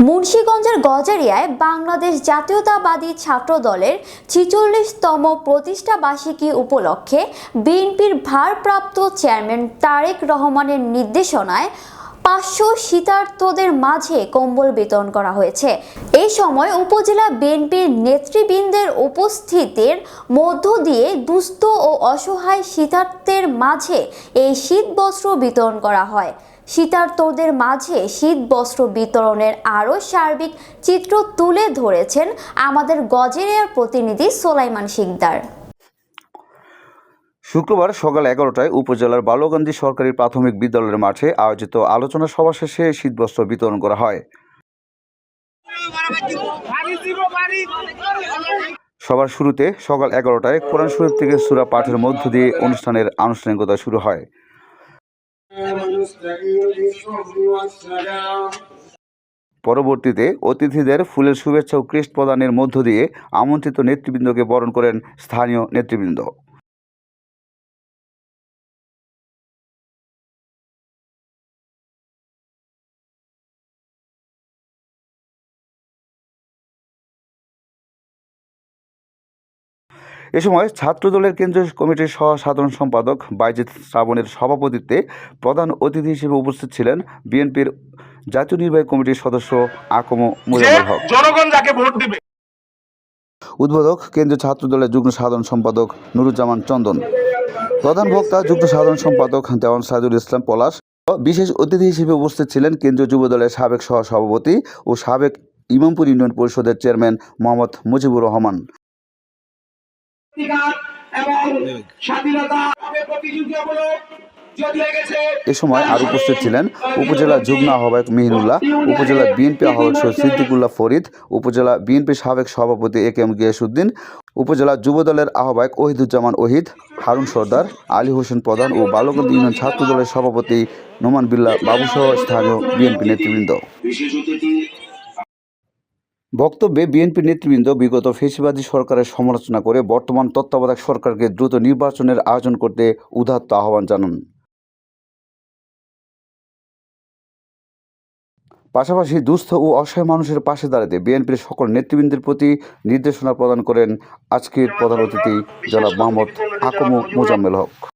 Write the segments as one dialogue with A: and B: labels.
A: মুন্সীগঞ্জের গজারিয়ায় বাংলাদেশ জাতীয়তাবাদী ছাত্র দলের ছিচল্লিশতম প্রতিষ্ঠা বার্ষিকী উপলক্ষে বিএনপির ভারপ্রাপ্ত চেয়ারম্যান তারেক রহমানের নির্দেশনায় পাঁচশো শীতার্থদের মাঝে কম্বল বিতরণ করা হয়েছে। এই সময় উপজেলা বিএনপির নেতৃবৃন্দের উপস্থিতির মধ্য দিয়ে দুস্থ ও অসহায় শীতার্থের মাঝে এই শীত বস্ত্র বিতরণ করা হয়। শীতার্থদের মাঝে শীত বস্ত্র বিতরণের আরও সার্বিক চিত্র তুলে ধরেছেন আমাদের গজেরিয়ার প্রতিনিধি সোলাইমান শিকদার।
B: শুক্রবার সকাল এগারোটায় উপজেলার বালুকান্দি সরকারি প্রাথমিক বিদ্যালয়ের মাঠে আয়োজিত আলোচনা সভা শেষে শীতবস্ত্র বিতরণ করা হয়। সবার শুরুতে সকাল এগারোটায় কোরআন শরীফ থেকে সুরা পাঠের মধ্য দিয়ে অনুষ্ঠানের আনুষ্ঠানিকতা শুরু হয়। পরবর্তীতে অতিথিদের ফুলের শুভেচ্ছা ও ক্রেস্ট প্রদানের মধ্য দিয়ে আমন্ত্রিত নেতৃবৃন্দকে বরণ করেন স্থানীয় নেতৃবৃন্দ। এ সময় ছাত্রদলের কেন্দ্রীয় কমিটির সহ সাধারণ সম্পাদক বাইজিৎ শ্রাবণের সভাপতিত্বে প্রধান অতিথি হিসেবে উপস্থিত ছিলেন বিএনপির জাতীয় নির্বাহী কমিটির সদস্য আকম
C: যে
B: হক।
C: জনগণ যাকে ভোট দিবে।
B: উদ্বোধক কেন্দ্রীয় ছাত্রদলের যুগ্ম সাধারণ সম্পাদক নুরুজ্জামান চন্দন প্রধান বক্তা যুগ্ম সাধারণ সম্পাদক দেওয়ান সাইদুল ইসলাম পলাশ বিশেষ অতিথি হিসেবে উপস্থিত ছিলেন কেন্দ্রীয় যুব দলের সাবেক সহ সভাপতি ও সাবেক ইমামপুর ইউনিয়ন পরিষদের চেয়ারম্যান মোহাম্মদ মুজিবুর রহমান।
D: অধিকার এবং স্বাধীনতা প্রতিযোগিতামূলক
B: এ সময় আর উপস্থিত ছিলেন উপজেলা যুগ্ম আহ্বায়ক মিহিনুল্লাহ উপজেলা বিএনপি আহ্বায়ক সৈয়দ সিদ্দিকুল্লাহ ফরিদ উপজেলা বিএনপি সাবেক সভাপতি এ কে এম গিয়াসুদ্দিন উপজেলা যুবদলের আহ্বায়ক ওহিদুজ্জামান ওহিদ হারুন সর্দার আলী হোসেন প্রধান ও বালকন্দ ইউনিয়ন ছাত্র দলের সভাপতি নোমান বিল্লাহ বাবুসহ স্থানীয় বিএনপি নেতৃবৃন্দ।
D: বিশেষ অতিথি
B: বক্তব্যে বিএনপি নেতৃবৃন্দ বিগত ফেসিবাদী সরকারের সমালোচনা করে বর্তমান তত্ত্বাবধায়ক সরকারকে দ্রুত নির্বাচনের আয়োজন করতে উদাত্ত আহ্বান জানান। পাশাপাশি দুস্থ ও অসহায় মানুষের পাশে দাঁড়াতে বিএনপির সকল নেতৃবৃন্দের প্রতি নির্দেশনা প্রদান করেন আজকের প্রধান অতিথি জনাব মোহাম্মদ আকমু মোজাম্মেল হক।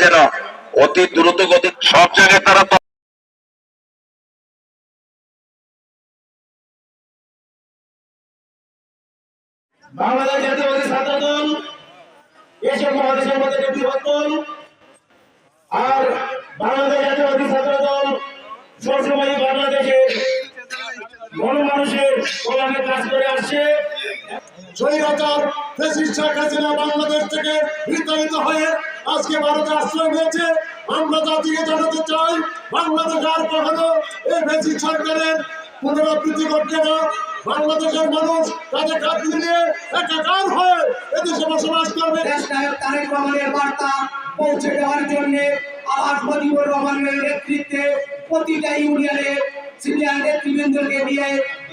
C: যেন অতি দ্রুত গতি সব জায়গায় তারা
D: বাংলাদেশ জাতীয়বাদী ছাত্র দল মহাদেশের মধ্যে একটি বৃহৎ আর বাংলাদেশ জাতীয়বাদী ছাত্র দল সবসময় বাংলাদেশের গণমানুষের কল্যাণে কাজ করে আসছে।
E: স্বৈরাচার ফ্যাসিস্ট শেখ হাসিনা বাংলাদেশ থেকে বিতাড়িত হয়ে আজকে ভারতে আশ্রয় নিয়েছে। আমরা জাতিকে জানাতে চাই, বাংলাদেশ আর কখনো এই ফ্যাসিস্ট সরকারের পুনরাবৃত্তি ঘটবে না। বাংলাদেশের মানুষ তাদের কাজ মিলিয়ে একাকার হয়ে এদেশে বসবাস করবে।
D: দেশ নায়ক বার্তা পৌঁছে দেওয়ার জন্য আবার মুজিবুর রহমানের নেতৃত্বে প্রতিটা ইউনিয়নে সিনিয়র নেতৃবৃন্দকে নিয়ে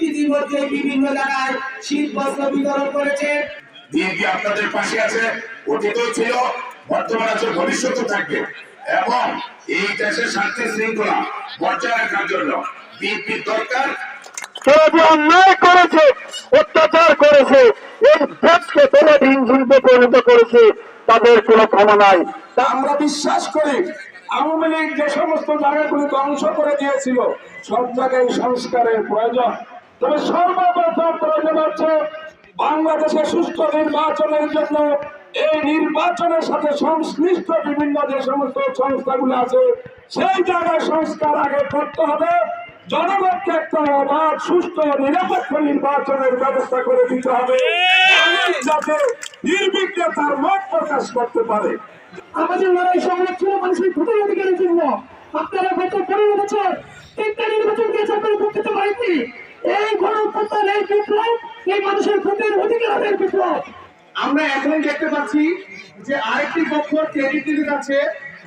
D: ইতিমধ্যে বিভিন্ন জায়গায় শীত বস্ত্র বিতরণ করেছে।
C: বিএনপি আপনাদের পাশে আছে অতীতও ছিল বর্তমান আছে ভবিষ্যতে থাকবে। এবং এই দেশের শান্তি শৃঙ্খলা বজায় রাখার জন্য বিএনপি দরকার।
F: অন্যায় করেছে অত্যাচার করেছে এই দেশকে তোলে দিন ঝুলতে পরিণত করেছে তাদের কোনো ক্ষমা নাই।
E: তা আমরা বিশ্বাস করি আওয়ামী লীগ যে সমস্ত জায়গাগুলি ধ্বংস করে দিয়েছিল সব জায়গায় সংস্কারের প্রয়োজন। তবে সর্বপ্রথম প্রয়োজন হচ্ছে বাংলাদেশে সুষ্ঠু নির্বাচনের জন্য এই নির্বাচনের সাথে সংশ্লিষ্ট বিভিন্ন যে সমস্ত সংস্থাগুলো আছে, সেই জায়গায় সংস্কার আগে করতে হবে। জনগণকে একটা অবাধ সুস্থ নিরপেক্ষ নির্বাচনের ব্যবস্থা করে দিতে হবে। যাতে নির্বিঘ্নে তার মত প্রকাশ করতে পারে।
G: আমাদের লড়াই সংরক্ষণ মানুষের ভোটের অধিকারের জন্য। আপনারা গত পনেরো বছর তিনটা নির্বাচন দিয়েছে আপনারা পারেননি। এই গণতন্ত্রের এই বিপ্লব এই মানুষের ভোটের অধিকার বিপ্লব।
E: আমরা এখন দেখতে পাচ্ছি যে আরেকটি পক্ষ ক্রেডিট দিতে যাচ্ছে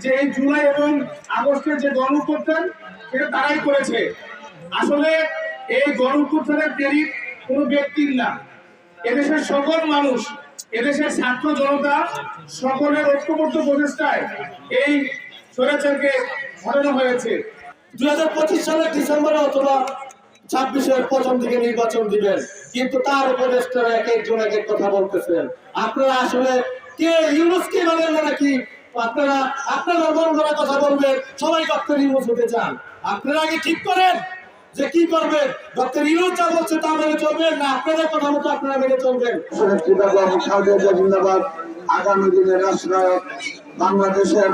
H: যে এই জুলাই এবং আগস্টের যে গণ উত্থান সেটা তারাই করেছে। আসলে এই গণ উত্থানের ক্রেডিট কোনো ব্যক্তির না। এদেশের সকল মানুষ এদেশের ছাত্র জনতা সকলের ঐক্যবদ্ধ প্রচেষ্টায় এই স্বৈরাচারকে হটানো হয়েছে।
I: দুই হাজার পঁচিশ সালের ডিসেম্বরে অথবা ছাব্বিশের প্রথম দিকে নির্বাচন দিবেন, কিন্তু তার উপদেষ্টারা এক একজন এক এক কথা বলতেছেন। আপনারা আসলে কে? ইউনুস কে মানেন নাকি? আপনারা আপনারা মন করা কথা বলবেন, সবাই ডক্টর ইউনুস হতে চান। আপনারা আগে ঠিক করেন যে কি করবেন? ডক্টর ইউনুস যা বলছে তা মেনে চলবেন না আপনাদের কথা মতো আপনারা মেনে চলবেন?
J: আগামী দিনের রাষ্ট্রনায়ক বাংলাদেশের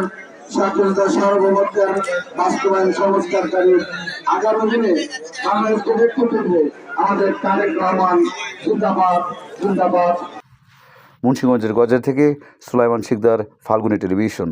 J: স্বাধীনতা সার্বভৌমত্বের বাস্তবায়ন সংস্কারকারী আগামী দিনে বাংলাদেশকে নেতৃত্ব দেবে আমাদের তারেক রহমান জিন্দাবাদ জিন্দাবাদ।
B: মুন্সিগঞ্জের গজের থেকে সুলাইমান শিকদার, ফাল্গুনি টেলিভিশন।